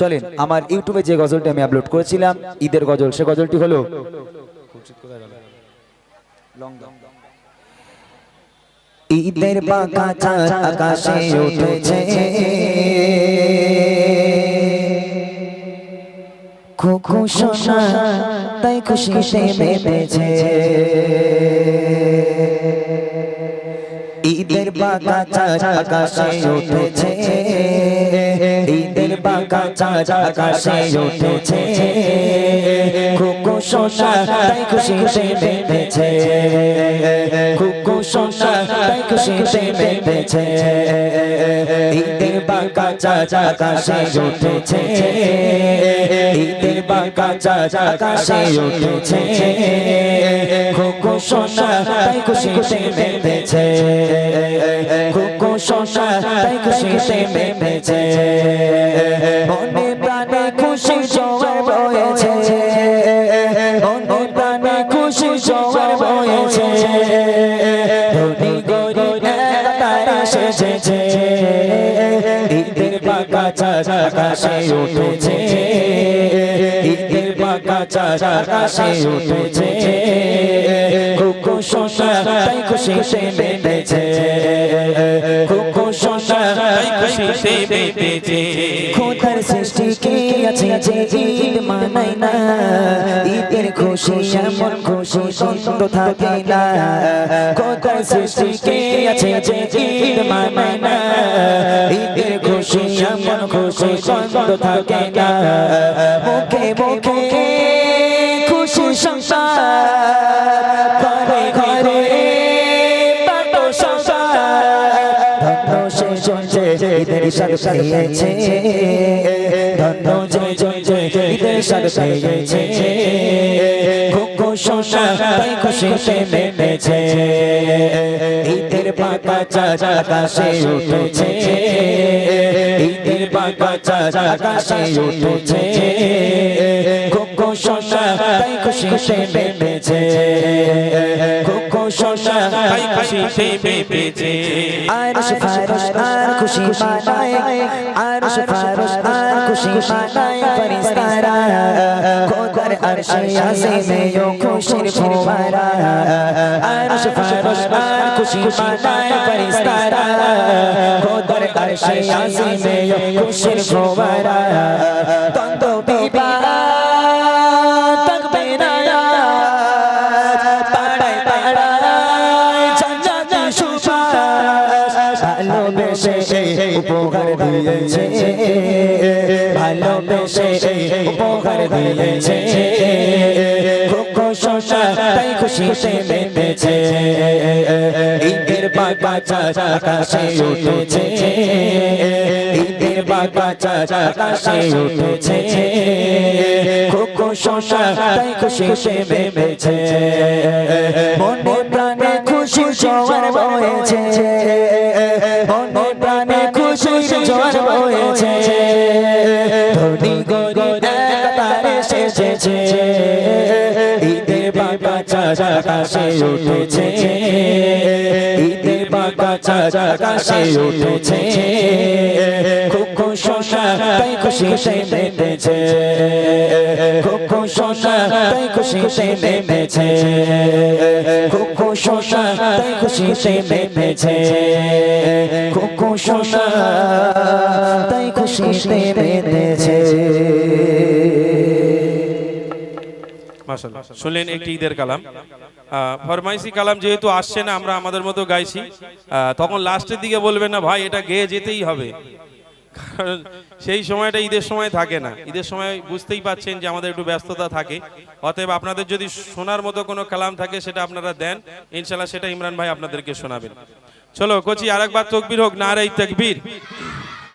চলেন, আমার ইউটিউবে যে গজলটি আমি আপলোড করেছিলাম, ঈদের গজল, সে গজলটি হলো ঈদের আকাশে উঠেছে। সোনা, তাই মেতেছে। ঈদের বাঁকা চাঁদ আকাশে উঠেছে। চাঁদ আকাশে উঠেছে। খুকু সোনা তাই খুশিতে মেতেছে খুকু সোনা তাই খুশিতে মেতেছে ঈদের বাঁকা চাঁদ আকাশে উঠেছে। ঈদের বাঁকা চাঁদ আকাশে উঠেছে। খুকু সোনা তাই মেতেছে খুকু সোনা খুশিতে মেতেছে মনে প্রাণে খুশি জোয়ার বয়েছে। মনে প্রাণে খুশি জোয়ার বয়েছে। ধনী গরিব তারা এসেছে। ঈদের বাঁকা চাঁদ আকাশে উঠেছে। ঈদের বাঁকা চাঁদ আকাশে উঠেছে। খুকু সোনা তাই খুশিতে মেতেছে খুকু সোনা তাই খুশিতে মেতেছে খোদার সৃষ্টি কে আছে যে ঈদ মানাই না? ঈদের খুশি, এমন খুশি দ্বন্দ্ব থাকে না। খোদার সৃষ্টি কে আছে যে ঈদ মানাই না? ঈদের খুশি, এমন খুশি দ্বন্দ্ব থাকে না। মুখে মুখে খুশি সংসার ঈদের সাথে পেয়েছে ধন্য যে জঞ্জে ঈদের সাথে পেয়েছে খুকু সোনা তাই খুশিতে মেতেছে। ঈদের বাঁকা চাঁদ আকাশে উঠেছে। বাঁকা চাঁদ আকাশে উঠেছে খুকু সোনা তাই খুশিতে মেতেছে খুকু সোনা তাই খুশিতে মেতেছে আর ফারশ আর খুশি মানায় আর ফারশ আর খুশি মানায় ফরিস্তারা খোদার আরশে আজিমে ইয়ো খুশির ফোয়ারা আরশ ফারশ আর খুশি মানায় ফরিস্তারা খোদার আরশে আজিমে ইয়ো খুশির ফোয়ারা তন্দ বিবাহ ভালোবেসে উপহার দিয়েছে। ভালোবেসে উপহার দিয়েছে। সোনা তাই খুশিতে মেতেছে ঈদের বাঁকা চাঁদ আকাশে উঠেছে। ঈদের বাঁকা চাঁদ আকাশে উঠেছে। খুকু সোনা তাই খুশিতে মেতেছে মনে প্রাণে খুশি জোয়ার বয়েছে প্রাণে খুশি জোয়ার বয়েছে ধনী গরিব তার এসেছে ঈদের বাঁকা চাঁদ আকাশে উঠেছে। ঈদে বাবা চাঁদ আকাশে উঠেছে। শুনলেন একটি ঈদের কালাম। আহ, ফরমাইশি কালাম যেহেতু আসছে না আমরা আমাদের মতো গাইছি। তখন লাস্টের দিকে বলবেন না ভাই এটা গেয়ে যেতেই হবে। কারণ সেই সময়টা ঈদের সময় থাকে না। ঈদের সময় বুঝতেই পাচ্ছেন যে আমাদের একটু ব্যস্ততা থাকে। অতএব আপনাদের যদি শোনার মতো কোনো কালাম থাকে, সেটা আপনারা দেন। ইনশাল্লাহ সেটা ইমরান ভাই আপনাদেরকে শোনাবেন। চলো, কচি আর একবার তকবির হোক না রে তকবীর।